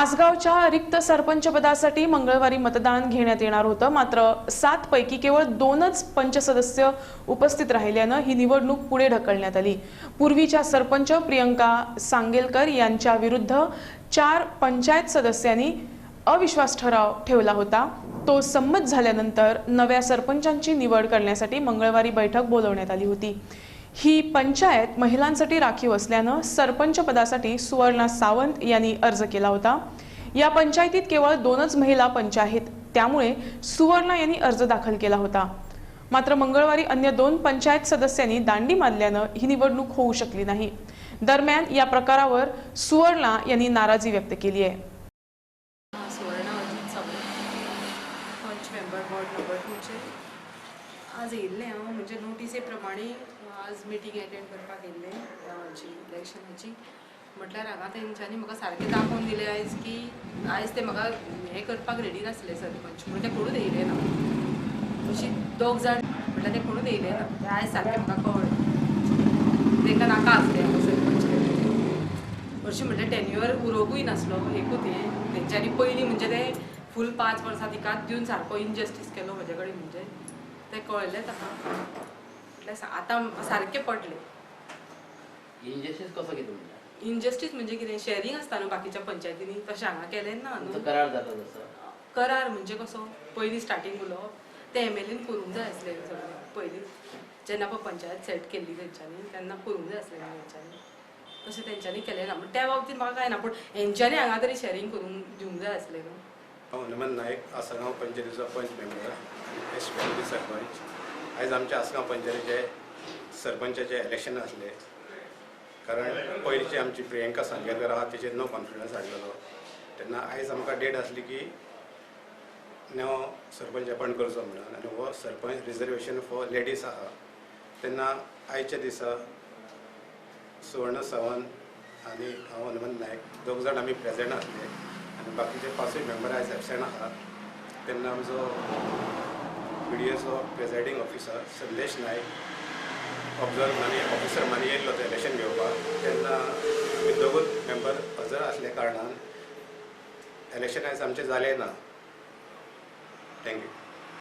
आसगावच्या रिक्त सरपंच पदासाठी मंगळवारी मतदान घेण्यात येणार होतं. मात्र सात पैकी केवळ दोनच पंच सदस्य उपस्थित राहिल्यानं ही निवडणूक पुढे ढकलण्यात आली. पूर्वीच्या सरपंच प्रियंका सांगेलकर यांच्या विरुद्ध चार पंचायत सदस्यांनी अविश्वास ठराव ठेवला होता. तो संमत झाल्यानंतर नव्या सरपंचांची निवड करण्यासाठी मंगळवारी बैठक बोलवण्यात आली होती. ही पंचायत महिलांसाठी राखीव असल्यानं सरपंच पदासाठी सुवर्णा सावंत यांनी अर्ज केला होता. या पंचायतीत केवळ दोनच महिला पंच आहेत. त्यामुळे सुवर्णा यांनी अर्ज दाखल केला होता. मात्र मंगळवारी अन्य दोन पंचायत सदस्यांनी दांडी मारल्यानं ही निवडणूक होऊ शकली नाही. दरम्यान या प्रकारावर सुवर्णा यांनी नाराजी व्यक्त केली आहे. सुवर्णा अजित सावंत पंच मेंबर वॉर्ड नंबर टूचे आज येयल्लें हांव हो. म्हणजे नोटिसे प्रमाणे आज मिटींग अटेंड करपाक येयल्लें हाची इलेक्शनाची. म्हटल्यार हांगा तेंच्यांनी म्हाका सारकें दाखोवन दिलें आयज की आयज ते म्हाका हें करपाक रेडी नासले सरपंच. म्हणून ते कोणूच येयले ना. अशी दोग जाण म्हटल्यार ते कोणूच येयले ना. ते आयज सारकें म्हाका कळ्ळें तांकां नाका आसलें हांव सरपंच. हरशीं म्हणल्यार टेन्युअर उरोकूय नासलो एकूच हें. तेंच्यांनी पयलीं म्हणजे ते फूल पांच वर्सां तिकाच दिवन सारको इनजस्टीस केलो म्हजे कडेन म्हणजे. तें ताका म्हटल्यार सा- आतां सारकें पडलें. इंजेक्शन कसो कितें म्हणजे? इनजस्टीस म्हणजे कितें शेअरिंग आसता न्हू बाकीच्या पंचायतींनी तशें हांगा केलें ना न्हू करार जाता तसो? करार म्हणजे कसो पयलीं स्टार्टींग उलोवप ते एम एल एन करूंक जाय आसलें सगळें. पयलीं जेन्ना पळय पंचायत सेट केल्ली तेंच्यांनी तेन्ना करूंक जाय आसलें तेंच्यांनी तशें तेंच्यांनी केलें ना पूण त्या बाबतींत म्हाका काय ना पूण हेंच्यांनी हांगा तरी शेअरिंग करूंक दिवंक जाय आसलें न्हू हांव हनुमान नायक आसगाव पंचायतीचो पंच मेंबर एसपी सरपंच. आयज आमच्या आसगांव पंचायतीचे सरपंचाचे इलेक्शन आसले कारण पयलींची आमची प्रियंका सांगेलकर आहा तिचेर नो कॉन्फिडन्स हाडलेलो तेन्ना आयज आमकां डेट आसली की नवो सरपंच अपॉयंट करचो म्हणून आनी हो सरपंच रिजर्वेशन फॉर लेडीज आहा. तेन्ना आयच्या दिसा सुवर्ण सावंत आनी हांव हनुमंत नायक दोग जाण आमी प्रेजेंट आसले आनी बाकीचे पांचूय मेंबर आयज एबसेंट आसा तेन्ना आमचो B D echo presiding officer Sandesh Naik observe मानी ऑफिसर मानी येयल्लो तो इलेक्शन घेवपाक तेन्ना आमी दोगूच मेंबर हजर आसल्या कारणान इलेक्शन आयज आमचें जालें ना. थँक्यू